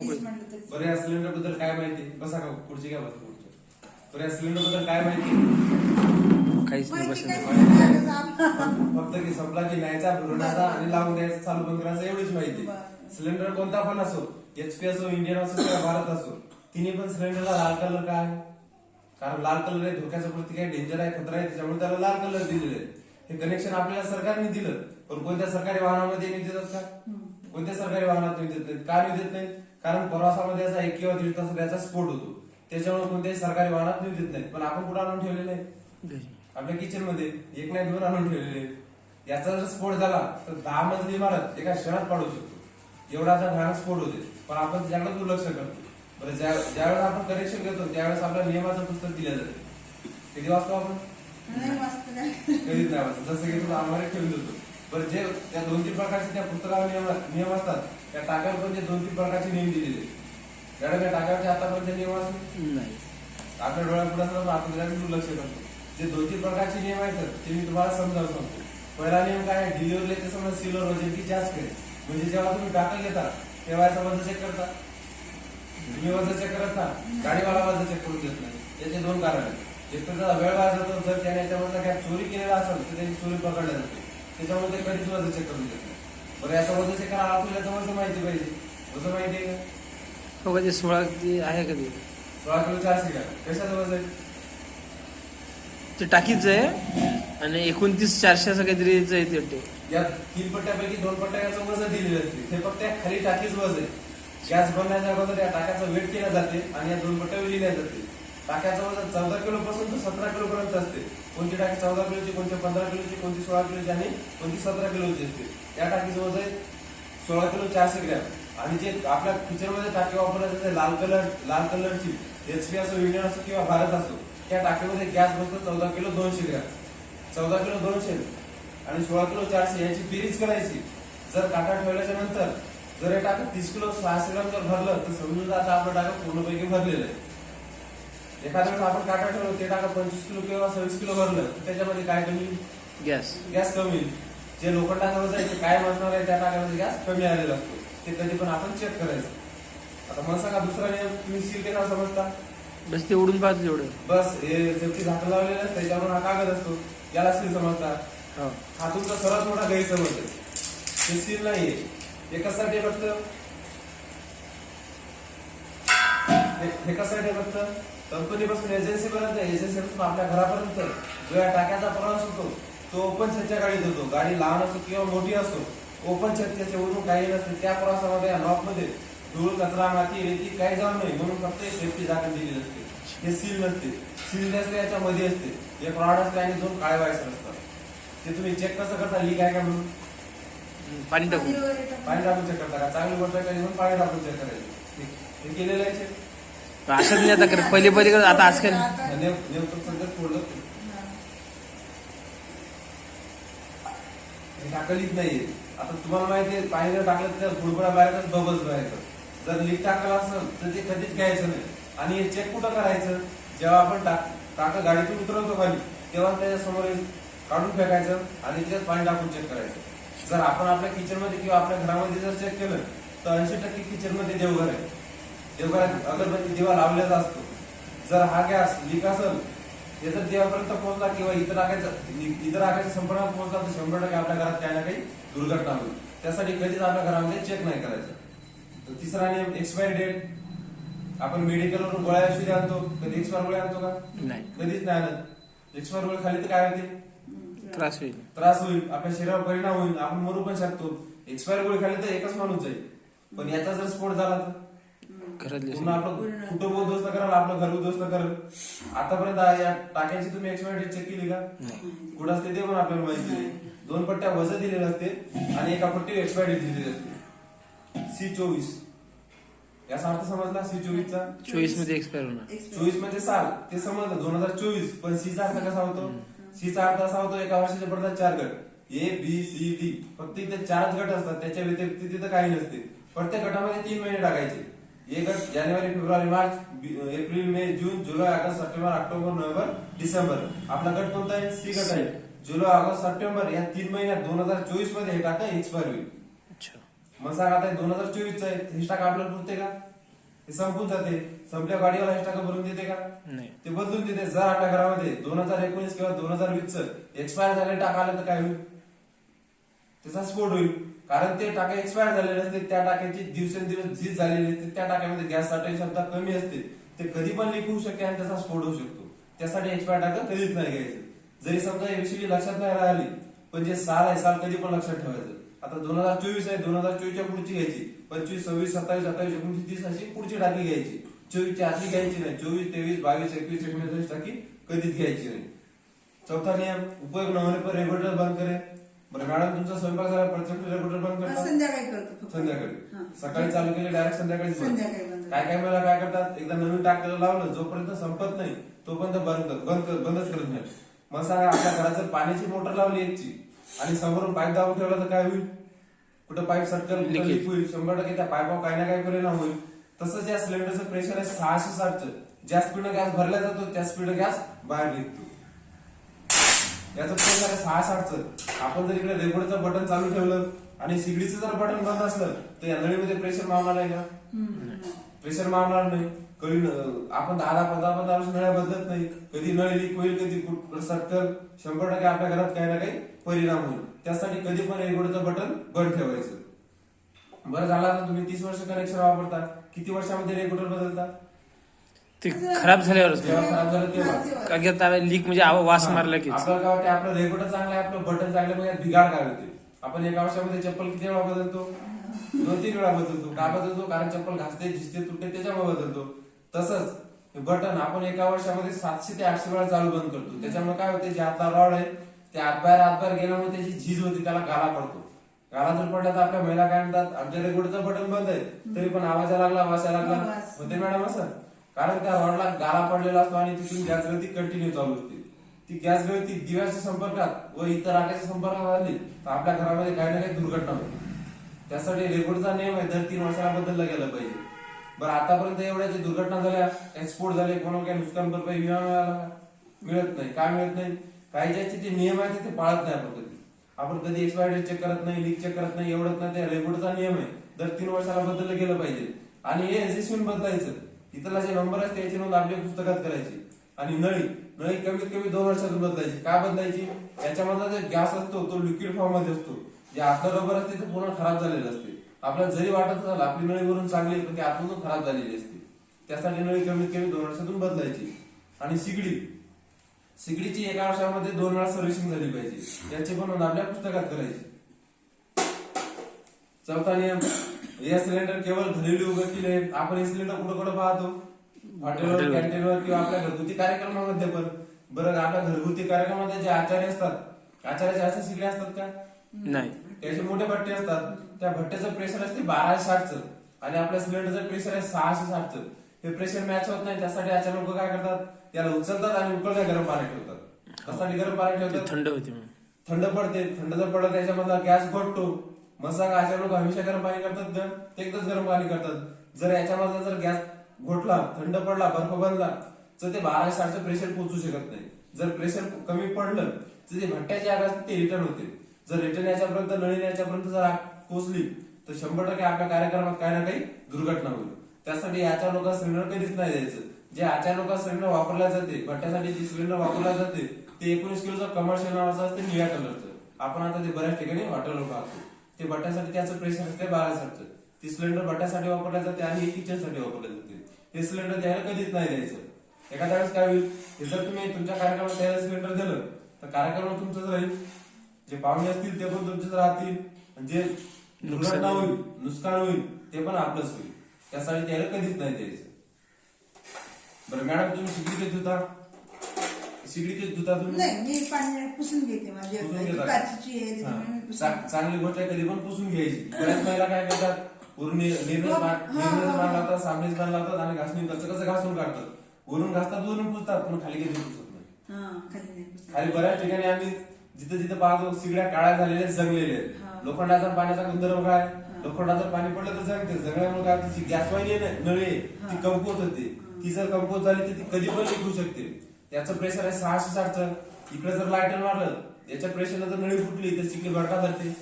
तेच म्हटलं तरी बरं या सिलेंडरबद्दल काय माहिती? बसा का पुढची काय बसा पुढचं बरं या सिलेंडरबद्दल काय माहिती? काहीच नाही बसत. फक्त की संपला की न्यायचा भरवण्याचा आणि लावून द्यायचा चालू बंद करायचा एवढीच माहिती. सिलेंडर कोणता पण असो एचपी असो इंडियन असो किंवा भारत असो तिन्ही पण सिलेंडरला लाल कलर का आहे? कारण लाल कलर आहे धोक्याच्या प्रती काही डेंजर आहे खतरा आहे त्याच्यामुळे त्याला लाल कलर दिलेले आहे हे कनेक्शन आपल्याला सरकारने दिलं पण कोणत्या सरकारी वाहनामध्ये देतात का? कोणत्या सरकारी वाहनात नाही देत नाहीत? का नाही देत नाहीत? कारण प्रवासामध्ये असा एक किंवा दीड तास त्याचा स्फोट होतो. त्याच्यामुळे कोणत्याही सरकारी वाहनात नाही देत नाहीत. पण आपण कुठं आणून ठेवलेलं आहे. आपल्या किचनमध्ये. एक नाही दोन आणून ठेवलेले याचा जर स्फोट झाला तर दहा मजली इमारत एका क्षणात पाडू शकतो. एवढाचा भयानक स्फोट होते. पण आपण त्याच्याकडे दुर्लक्ष करतो. बरं ज्या ज्यावेळेस आपण कनेक्शन घेतो त्यावेळेस आपल्याला नियमाचं पुस्तक दिलं जाते. किती वाजतो आपण? नाही. कधीच नाही वाचत. जसं की तुला आम्हाला ठेवून देतो. बरं जे त्या दोन तीन प्रकारचे त्या पुस्तकावर नियम नियम असतात त्या ते दोन तीन प्रकारचे नियम दिलेले मॅडम या टाक्यावरचे आतापर्यंत नियम असले नाही. आपल्या डोळ्यापुढे त्याच्याकडे दुर्लक्ष करतो. जे दोन तीन प्रकारचे नियम आहेत ते मी तुम्हाला समजावून सांगतो पहिला नियम काय आहे? डिलिव्हरी ते समजा सिलर वजन की जास्त करेल. म्हणजे जेव्हा तुम्ही टाकल घेता तेव्हा याचं वजन चेक करता. तुम्ही वजन चेक करत ना गाडीवाला वजन चेक करून देत नाही. याचे दोन कारण आहेत. एक तर त्याचा वेळ वाया जातो जर त्याने याच्यामधला काय चोरी केलेला असेल तर त्याची चोरी पकडल्या जाते. त्याच्यामुळे ते कधीच वजन चेक करून देत नाही. बरं याचं वजन चेक करायला आपल्याला माहिती पाहिजे. माहिती आहे का? हो ते सोळा ते आहे का ते? सोळा किलो चारशे का आहे? ते टाकीच आहे आणि एकोणतीस चारशे असं काहीतरी याचं आहे ते वाटते. या तीन पट्ट्यापैकी दोन पट्ट्या याचं वजन दिलेले असते. ते फक्त या खाली टाकीच वजन आहे. गॅस बनण्याच्या अगोदर या टाक्याचं वेट केलं जाते आणि या दोन पट्ट्या लिहिल्या जाते. टाक्याचं वजन चौदा किलो पासून तर सतरा किलो पर्यंत असते. कोणती टाकी चौदा किलोची कोणती पंधरा किलोची कोणती सोळा किलोची आणि कोणती सतरा किलोची असते. त्या टाकीचं वजन आहे सोळा किलो चारशे ग्रॅम. आणि जे आपल्या किचनमध्ये टाकी वापरण्यात येते लाल कलर लाल कलरची एच पी असो इंडियन असो किंवा भारत असो त्या टाकीमध्ये गॅस बसतो चौदा किलो दोनशे ग्रॅम. चौदा किलो दोनशे आणि सोळा किलो चारशे याची बेरीज करायची. जर काटा ठेवल्याच्या नंतर जर हे टाकं तीस किलो सहाशे ग्रॅम जर भरलं तर समजून आता आपलं टाकं पूर्णपैकी भरलेलं आहे. एखाद्या वेळेस आपण काटा ठेवलं ते टाकं पंचवीस किलो किंवा सव्वीस किलो भरलं तर त्याच्यामध्ये काय कमी गॅस. गॅस कमी येईल जे लोखंडाचं वजन आहे ते काय असणार आहे त्या टाक्यामध्ये गॅस कमी आलेला असतो. ते कधी पण आपण चेक करायचं. आता मला सांगा दुसरा नियम तुम्ही सील केला समजता? बस ते उडून पाहतो तेवढं बस हे सेफ्टी झाकण लावलेलं असतं त्याच्यावरून हा कागद असतो. याला सील समजता. हो. हा तुमचा सर्वात मोठा गैरसमज आहे. हे सील नाहीये. कशासाठी आहे फक्त हे- हे आहे फक्त कंपनीपासून एजन्सी पर्यंत एजन्सी पासून आपल्या घरापर्यंत जो या टाक्याचा प्रवास होतो तो ओपन छतच्या गाडीत होतो. गाडी लहान असो किंवा मोठी असो ओपन छत त्याच्यावरून काही नसते. त्या प्रवासामध्ये या लॉकमध्ये धूळ कचरा माती रेती काही जाऊ नये म्हणून फक्त सेफ्टी झाकण दिलेली असते. हे सील नसते. सील नसते याच्यामध्ये असते. एक रॉड असते आणि दोन काळे वायसर असतात ते तुम्ही चेक कसं करता लीक आहे का म्हणून? पाणी टाकून. पाणी टाकून. चेक करता का? चांगली गोष्ट आहे का? म्हणून पाणी टाकून चेक करायचं. हे- हे केलेलं आहे check? नाही आता करत. पहिले पहिले करत. आता आजकाल टाकलीच नाहीये आता तुम्हाला माहिती आहे पाणी टाकलं तर बुडबुडा बाहेर बबल्स बाहेर जर लीक टाकलं असेल तर ते कधीच घ्यायचं नाही. आणि हे चेक कुठं करायचं? जेव्हा आपण टाक टाकं गाडीतून उतरवतो खाली तेव्हा त्याच्यासमोर काढून फेकायचं आणि त्याच्यात पाणी टाकून चेक करायचं. जर आपण आपल्या किचनमध्ये किंवा आपल्या घरामध्ये जर चेक केलं तर ऐंशी टक्के किचनमध्ये देवघर आहे. देवघरात अगरबत्ती दिवा लावलेला असतो. जर हा गॅस लीक असेल जर देवापर्यंत पोहोचला किंवा इतर आगायचा इतर आगायच्या संपर्कात पोहोचला तर शंभर टक्के आपल्या घरात काही ना काही दुर्घटना होईल. त्यासाठी कधीच आपल्या घरामध्ये चेक नाही करायचं. तर तिसरा नियम एक्सपायरी डेट आपण मेडिकलवरून गोळ्या औषधी आणतो. कधी एक्सपायर गोळ्या आणतो का? नाही. कधीच नाही आणत. एक्सपायर गोळी खाली तर काय होते? त्रास होईल. त्रास होईल. आपल्या शरीरावर परिणाम होईल. आपण मरू पण शकतो. एक्सपायर गोळी खाली तर एकच माणूस जाईल. पण याचा जर स्फोट झाला तर? घरातले पूर्ण आपलं कुटुंब उद्ध्वस्त कराल आपलं घर उद्ध्वस्त कराल. आतापर्यंत या टाक्यांची तुम्ही एक्सपायरी चेक केली का? कुठं असते ते पण आपल्याला माहिती नाही. दोन पट्ट्या वजन दिलेले असते आणि एका पट्टी एक्सपायरी दिलेली असते. सी चोवीस. याचा अर्थ समजला सी चोवीसचा? चोवीसमध्ये एक्सपायर होणार. चोवीस म्हणजे साल. ते समजलं दोन हजार चोवीस. पण सी चा अर्थ कसा होतो? सी चा अर्थ असा होतो एका वर्षाचे पडतात चार गट. ए बी सी डी फक्त इथे चारच गट असतात. त्याच्या व्यतिरिक्त तिथे काही नसते. प्रत्येक गटामध्ये तीन महिने टाकायचे. ए गट जानेवारी फेब्रुवारी मार्च एप्रिल मे जून जुलै August September October November December. आपला गट कोणता आहे? सी गट आहे. जुलै ऑगस्ट सप्टेंबर या तीन महिन्यात दोन हजार चोवीसमध्ये हे टाका एक्सपायर होईल. अच्छा. मग सांग आता दोन हजार चोवीसचं आहे हे टाका आपल्याला पुरते का? हे संपून जाते. संपल्या गाडीवाला हे टाका भरून देते का? नाही. ते बदलून देते. जर आपल्या घरामध्ये दोन हजार एकोणीस किंवा दोन हजार वीस एक्सपायर झाले टाका आलं तर काय होईल? त्याचा स्फोट होईल. कारण ते टाके एक्सपायर झालेले असते त्या टाक्याची दिवसेंदिवस झीज झालेली असते त्या टाक्यामध्ये गॅस साठवण्याची क्षमता कमी असते. ते कधी पण लीक होऊ शकते आणि त्याचा स्फोट होऊ शकतो. त्यासाठी एक्सपायर टाका कधीच नाही घ्यायचं. जरी समजा एबीसीडी लक्षात नाही राहिली पण जे साल आहे साल कधी पण लक्षात ठेवायचं. आता दोन हजार चोवीस आहे दोन हजार चोवीसच्या पुढची घ्यायची. पंचवीस सव्वीस सत्तावीस अठ्ठावीस एकोणीस तीस अशी पुढची टाकी घ्यायची. चोवीसची आधी घ्यायची नाही. चोवीस तेवीस बावीस एकवीस एकोणीस टाकी कधीच घ्यायची नाही. चौथा नियम उपयोग न होणे पर रेग्युलेटर बंद करे बरं मॅडम तुमचा स्वयंपाक झाला रेग्युलेटर बंद करता? संध्याकाळी करतो फक्त. संध्याकाळी. हा. सकाळी चालू केले डायरेक्ट संध्याकाळी संध्याकाळी बंद काय काय वेळेला काय करतात? एकदा नवीन टाकलेलं लावलं जोपर्यंत संपत नाही तोपर्यंत बंद कर- बंद बंदच करत नाही. मग सांगा आपल्या जर पाण्याची मोटर लावली एकची आणि समोरून पाईप दाबून ठेवला तर काय होईल? कुठं पाईप सटकल कुठं. लीक होईल? शंभर टक्के त्या पाईपावर काही ना काही परिणाम होईल. तसंच या सिलेंडरचं प्रेशर आहे सहाशे साठचं. ज्या स्पीडनं गॅस भरला जातो त्या स्पीड गॅस बाहेर निघतो. याचं प्रेशर आहे सहा साठचं आपण जर इकडे रेकॉर्डचं बटन चालू ठेवलं आणि सिगडीचं जर बटन बंद असलं तर या नळीमध्ये प्रेशर मावणार आहे का? प्रेशर मारणार नाही. कधी आपण दहा दहा पंधरा पंधरा वर्ष नळ्या बदलत नाही. कधी नळ लीक होईल कधी कुठ- सटकल शंभर टक्के आपल्या घरात काही ना काही परिणाम होईल. त्यासाठी कधी पण रेकॉर्डचं बटन बंद ठेवायचं. बरं झाला तर तुम्ही तीस वर्ष कनेक्शन वापरता. किती वर्षामध्ये रेकॉर्डर बदलता? ते खराब झाल्यावरच जेव्हा खराब झालं तेव्हा. तेव्हा. का की आता लीक म्हणजे आवा- वास मारला की आपल्याला काय वाटतं आपलं रेकॉर्डर चांगलं आहे आपलं बटन चांगलं आहे, मग यात बिघाड काय होते? आपण एका वर्षामध्ये चप्पल किती वेळा बदलतो? दोन तीन वेळा बदलतो. का बदलतो? कारण चप्पल घासते झिजते तुटते त्याच्यामुळे बदलतो. तसंच हे बटन आपण एका वर्षामध्ये सातशे ते आठशे वेळा चालू बंद करतो. त्याच्यामुळे काय होते जे आतला रॉड आहे ते आतबाहेर आतबाहेर गेल्यामुळे त्याची झीज होती त्याला गाला पडतो. गाला जर पडला तर आपल्या महिला काय म्हणतात आमच्या रेकॉर्डचं बटन बंद आहे. तरी पण आवाज यायला लागला वास यायला लागला. आवाज. होते मॅडम असं कारण त्या रॉडला गाला पडलेला असतो आणि तिथून गॅस गळती कंटिन्यू चालू असते. ती गॅस गळती दिव्याच्या संपर्कात व इतर आट्याच्या संपर्कात आली तर आपल्या घरामध्ये काही ना काही दुर्घटना होते. त्यासाठी रेकॉर्डचा नियम आहे दर तीन वर्षाला बदलला गेला पाहिजे. बरं आतापर्यंत एवढ्या जे दुर्घटना झाल्या काही स्फोट झाले कोणाला काही नुकसान भरपाई विमा मिळाला? मिळत नाही. काय मिळत नाही? काही ज्याचे जे नियम आहेत ते पाळत नाही आपण कधी. आपण कधी एक्सपायरी चेक करत नाही लीक चेक करत नाही एवढत नाही. ते रेकॉर्डचा नियम आहे दर तीन वर्षाला बदललं गेलं पाहिजे. आणि हे रजिस्ट्रेशन बदलायचं. इथला जे नंबर असते याचे नोंद आपल्या पुस्तकात करायची. आणि नळी नळी कमीत कमी दोन वर्षातून बदलायची. का बदलायची? याच्यामधला जो गॅस असतो तो लिक्विड फॉर्ममध्ये असतो. जे आतलं रबर असते ते पूर्ण खराब झालेलं असते. आपल्याला जरी वाटत असेल आपली नळी वरून चांगली पण ती आतमधून खराब झालेली असते. त्यासाठी नळी कमीत कमी दोन वर्षातून बदलायची. आणि सिगडी. सिगडीची एका वर्षामध्ये दोन वेळा सर्व्हिसिंग झाली पाहिजे. याची पण नोंद आपल्या पुस्तकात करायची. चौथा नियम हे सिलेंडर केवळ घरेलू उपयोगातील आहे आपण हे सिलेंडर कुठं कुठं पाहतो? हॉटेलवर. कॅन्टीनवर किंवा आपल्या घरगुती कार्यक्रमामध्ये पण. बरं आपल्या घरगुती कार्यक्रमामध्ये जे आचार्य असतात आचार्याचे असे सिगडे असतात का? नाही. त्याचे मोठे भट्टे असतात. त्या भट्ट्याचं प्रेशर असते बाराशे साठचं. आणि आपल्या सिलेंडरचं प्रेशर आहे सहाशे साठचं. हे प्रेशर मॅच होत नाही. त्यासाठी अचानक लोक काय करतात? त्याला उचलतात आणि उकळत्या गरम पाणी ठेवतात. त्यासाठी गरम पाणी ठेवतात? थंड होते थंड पडते. थंड जर पडलं त्याच्यामधला गॅस घटतो. मग सांगा अशा लोक हमेशा गरम पाणी करतात तर ते एकदाच गरम पाणी करतात. जर याच्यामध्ये जर गॅस घोटला थंड पडला बर्फ बनला तर ते बारा साठचं प्रेशर पोहोचू शकत नाही. जर प्रेशर कमी पडलं तर ते भट्ट्याची आग असते ते रिटर्न होते. जर रिटर्न याच्यापर्यंत नळीन याच्यापर्यंत जर आग पोचली तर शंभर टक्के आपल्या कार्यक्रमात काही ना काही दुर्घटना होईल. त्यासाठी याच्या लोक सिलेंडर कधीच नाही द्यायचं. जे अचानक सिलेंडर वापरल्या जाते भट्ट्यासाठी जे सिलेंडर वापरल्या जाते ते एकोणीस किलोचं कमर्शियल नावाचं असते निळ्या कलरचं आपण आता ते बऱ्याच ठिकाणी हॉटेलवर पाहतो. ते भट्ट्यासाठी त्याचं प्रेशर असते बारा साठचं ती सिलेंडर भट्ट्यासाठी वापरल्या जाते आणि हे किचनसाठी वापरले जाते. हे सिलेंडर द्यायला कधीच नाही द्यायचं. एखाद्या वेळेस काय होईल हे जर तुम्ही तुमच्या कार्यक्रमात द्यायला सिलेंडर दिलं तर कार्यक्रम तुमचंच राहील जे पाहुणे असतील ते पण तुमचेच राहतील. जे दुर्घटना होईल नुकसान होईल ते पण आपलंच होईल. त्यासाठी द्यायला कधीच नाही द्यायचं. बरं मॅडम तुम्ही शिगडी देत होता देत होता तुम्ही नाही मी पाणी पुसून घेते माझी पुसून घेता. काचीची आहे. त्याच्यामुळे मी पुसून चा- चांगली गोष्ट आहे कधी पण पुसून घ्यायची. बऱ्याच महिला काय करतात पूर्ण निर्णय हा, हा, हा. लावतात सामनेच मान लावतात आणि घासणी कसं कसं घासून काढतात. वरून घासतात वरून पुसतात पण खाली कधी पुसत नाही. हा खाली नाही पुसून. खाली बऱ्याच ठिकाणी आम्ही जिथं जिथं पाहतो सिगड्या काळ्या झालेल्या आहेत, जंगलेल्या आहेत. हा. लोखंडाचा पाण्याचा गुणधर्म काय? लोखंडाचं पाणी पडलं तर जगते जगण्यामुळे काय? तिची गॅस वाहिनी आहे ना, नळी आहे, ती हा. कमकुवत होते. ती जर कमकुवत झाली तर ती कधी पण निघू शकते. त्याचं प्रेशर आहे सहाशे साठचं. इकडे जर लायटर मारलं याच्या प्रेशरला जर नळी फुटली तर चिकली भडका धरते.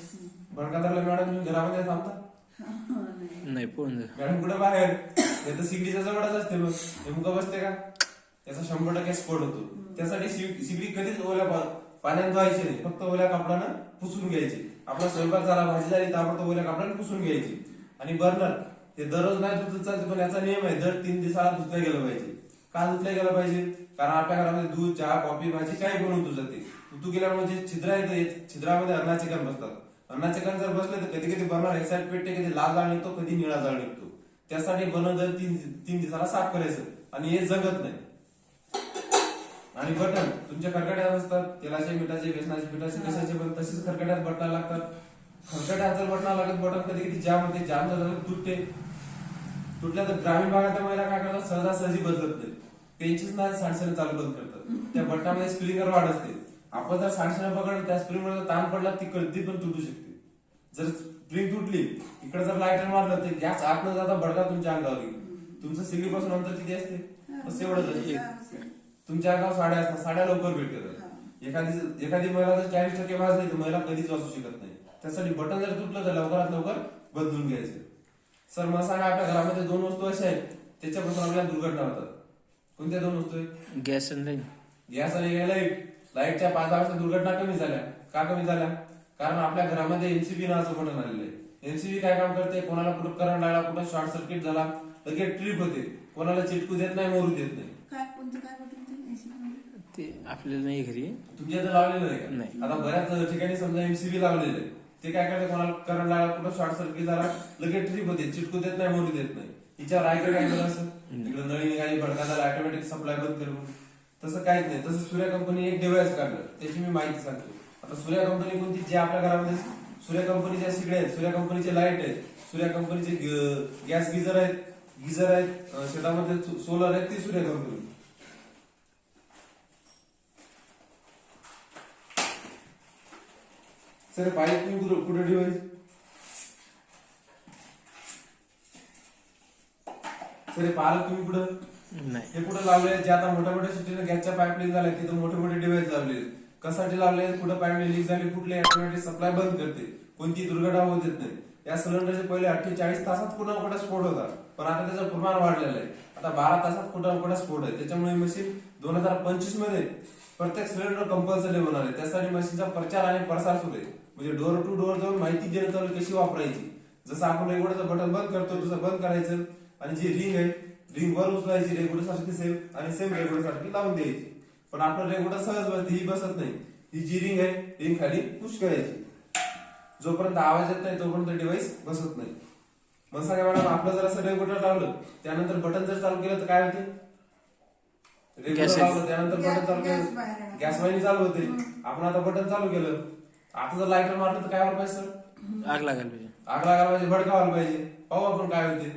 भडका धरला मॅडम तुम्ही घरामध्ये थांबता? नाही. जा. मॅडम कुठे बाहेर? हे तर सिगडीच्या जवळच असते मग. नेमकं बसते का? त्याचा शंभर टक्के स्फोट होतो. त्यासाठी सिगडी कधीच ओल्या पाण्यात धुवायची नाही. फक्त ओल्या कपड्यानं पुसून घ्यायची. आपला स्वयंपाक झाला भाजी झाली ताबडतोब ओल्या कपड्यानं पुसून घ्यायची. आणि बर्नर हे दररोज नाही धुतलं चालतं पण याचा नियम आहे दर तीन दिवसाला धुतलं गेलं पाहिजे. का धुतलं गेलं पाहिजे? कारण आपल्या घरामध्ये दूध चहा कॉफी भाजी काही बनवतो जाते. ऋतू गेल्यामुळे जे छिद्र आहे ते छिद्रामध्ये अन्नाचे कण बसतात. अन्नाचे कण जर बसले तर कधी कधी बर्नर एक साईड पेटते कधी लाल जाळ निघतो कधी निळा जाळ निघतो. त्यासाठी बनव जर तीन तीन दिवसाला साफ करायचं. आणि हे जगत नाही. आणि बटन तुमच्या खरकट्यात असतात तेलाचे मिठाचे बेसनाचे पिठाचे कशाचे पण तसेच खरकट्यात बटना लागतात. खरकट्यात जर बटना लागत बटन कधी कधी जाम होते जाम झालं तुटते तुटल्या तर ग्रामीण भागातल्या महिला काय करतात? सहजासहजी बदलत नाही पेन्सिल्स नाही सांडसणे चालू बंद करतात. त्या बटनामध्ये स्प्रिंगर वाढ असते आपण जर सांडसणे पकडलं त्या स्प्रिंग ताण पडला ती कधी पण तुटू शकते. जर स्प्रिंग तुटली इकडे जर लाईटर मारलं तर गॅस आत न जाता भडका तुमच्या अंगावर येईल तुमचं सिगडीपासून अंतर किती असते? बस एवढंच असते. तुमच्या अंगावर साड्या असतात साड्या लवकर भेटतात. एखादी एखादी महिला जर चाळीस टक्के वाजली तर महिला कधीच वाचू शकत नाही. त्यासाठी बटन जर तुटलं तर लवकरात लवकर बदलून घ्यायचं. सर मला सांगा आपल्या घरामध्ये दोन वस्तू अशा आहेत त्याच्यापासून आपल्याला दुर्घटना होतात. कोणत्या दोन वस्तू गॅस आणि लाईन. गॅस आणि लाइट लाईटच्या पाच दहा दुर्घटना कमी झाल्या. का कमी झाल्या? कारण आपल्या घरामध्ये एनसीबी नावाचं बटन आलेलं आहे. एनसीबी काय काम करते? कोणाला कुठं करंट लागला कुठं शॉर्ट सर्किट झाला लगेच ट्रिप होते. कोणाला चिटकू देत नाही मोरू देत नाही. ते आपल्याला नाही घरी. तुमच्या इथं लावलेलं नाही नाही. का आता बऱ्याच ठिकाणी समजा एमसीबी लावलेलं आहे. ते काय करते? कोणाला करंट लागला कुठं शॉर्ट सर्किट झाला लगेच ट्रिप होते. चिटकू देत नाही मोरू देत नाही. हिच्यावर ऐकलं काय केलं असं? इकडे नळी निघाली भडका झाला ऑटोमॅटिक सप्लाय बंद करून. तसं काहीच नाही. तसं सूर्या कंपनी एक डिव्हाइस काढलं. त्याची मी माहिती सांगतो. आता सूर्या कंपनी कोणती? जे आपल्या घरामध्ये सूर्या कंपनीच्या शिगड्या आहेत. सूर्या कंपनीचे लाइट आहेत. सूर्या कंपनीचे गॅस गिझर आहेत. गिझर आहेत. शेतामध्ये सोलर आहेत. ती सूर्या कंपनी सर पाईप तुम्ही कुठं कुठं हे पालक तुम्ही कुठं? नाही. हे कुठं लावले जे आता मोठ्या मोठ्या सिटीने गॅसच्या पाईपलाईन झाल्या तिथं मोठे मोठे डिवाइस लावले कशासाठी लावले कुठं पाईपलाईन लीक झाली? कुठले ऑटोमॅटिक सप्लाय बंद करते? कोणती दुर्घटना होत येत नाही. या सिलेंडरचे पहिले अठ्ठेचाळीस तासात कुठं कुठं स्फोट होता पण आता त्याचं प्रमाण वाढलेलं आहे. आता बारा तासात कुठं कुठं स्फोट आहे. त्याच्यामुळे मशीन दोन हजार पंचवीसमध्ये प्रत्येक सिलेंडर कंपल्सरी होणार आहे. त्यासाठी मशीनचा प्रचार आणि प्रसार सुरू आहे. म्हणजे डोर टू डोर जाऊन माहिती देणं चालू कशी वापरायची? जसं आपण रेगुलेटरचं बटन बंद करतो तसं बंद करायचं. आणि जी रिंग आहे रिंग वर उचलायची रेगुलर सारखी सेम आणि सेम रेगुलर सारखी लावून द्यायची. पण आपलं रेगुलर सहज बसते ही बसत नाही. ही जी रिंग आहे रिंग खाली पुश करायची. जोपर्यंत आवाज येत नाही तोपर्यंत डिव्हाइस बसत नाही. मग सांगा मॅडम आपलं जर असं रेगुलेटर लावलं त्यानंतर बटन जर चालू केलं तर काय होते? लावलं त्यानंतर बटन चालू केलं. गॅस वाहिनी चालू होते. आपण आता बटन चालू केलं. आता जर लाईटर मारलं तर काय व्हायला पाहिजे सर आग लागायला पाहिजे. आग लागायला पाहिजे भडकावायला पाहिजे. पाहू आपण काय होते.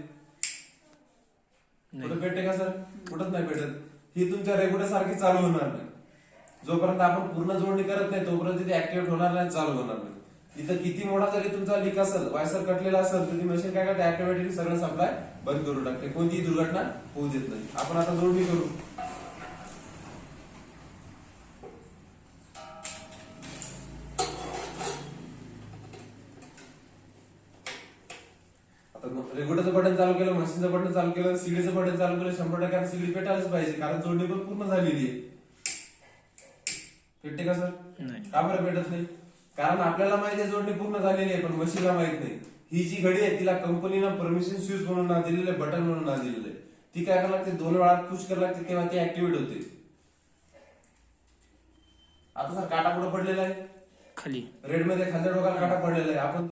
कुठं भेटते का सर? कुठंच नाही भेटत. ही तुमच्या रेग्युलर सारखी चालू होणार नाही. जोपर्यंत आपण पूर्ण जोडणी करत नाही तोपर्यंत ती ऍक्टिव्हेट होणार नाही चालू होणार नाही. इथं किती मोठा जरी तुमचा लीक असेल वायसर कटलेला असेल तर ती मशीन काय करते? ऑटोमॅटिकली सगळं सप्लाय बंद करून टाकते. कोणतीही दुर्घटना होऊ देत नाही. आपण आता जोडणी करू. आता रेग्युलेटरचं बटन चालू केलं मशीनचं बटन चालू केलं सीडीचं बटन चालू केलं शंभर टक्के सीडी पेटायलाच पाहिजे कारण जोडणी पण पूर्ण झालेली आहे. पेटते का सर? नाही. का बरं भेटत नाही? कारण आपल्याला माहिती आहे जोडणी पूर्ण झालेली आहे पण मशीनला माहीत नाही. ही जी घडी आहे तिला कंपनीनं परमिशन स्विच म्हणून ना दिलेलं आहे बटन म्हणून ना दिलेलं आहे. ती काय करायला लागते? दोन वेळा पुश करायला लागते तेव्हा ती ऍक्टिव्हेट होते. आता सर काटा कुठं पडलेला आहे. खाली. रेडमध्ये खांद्या डोक्याला काटा पडलेला आहे. आपण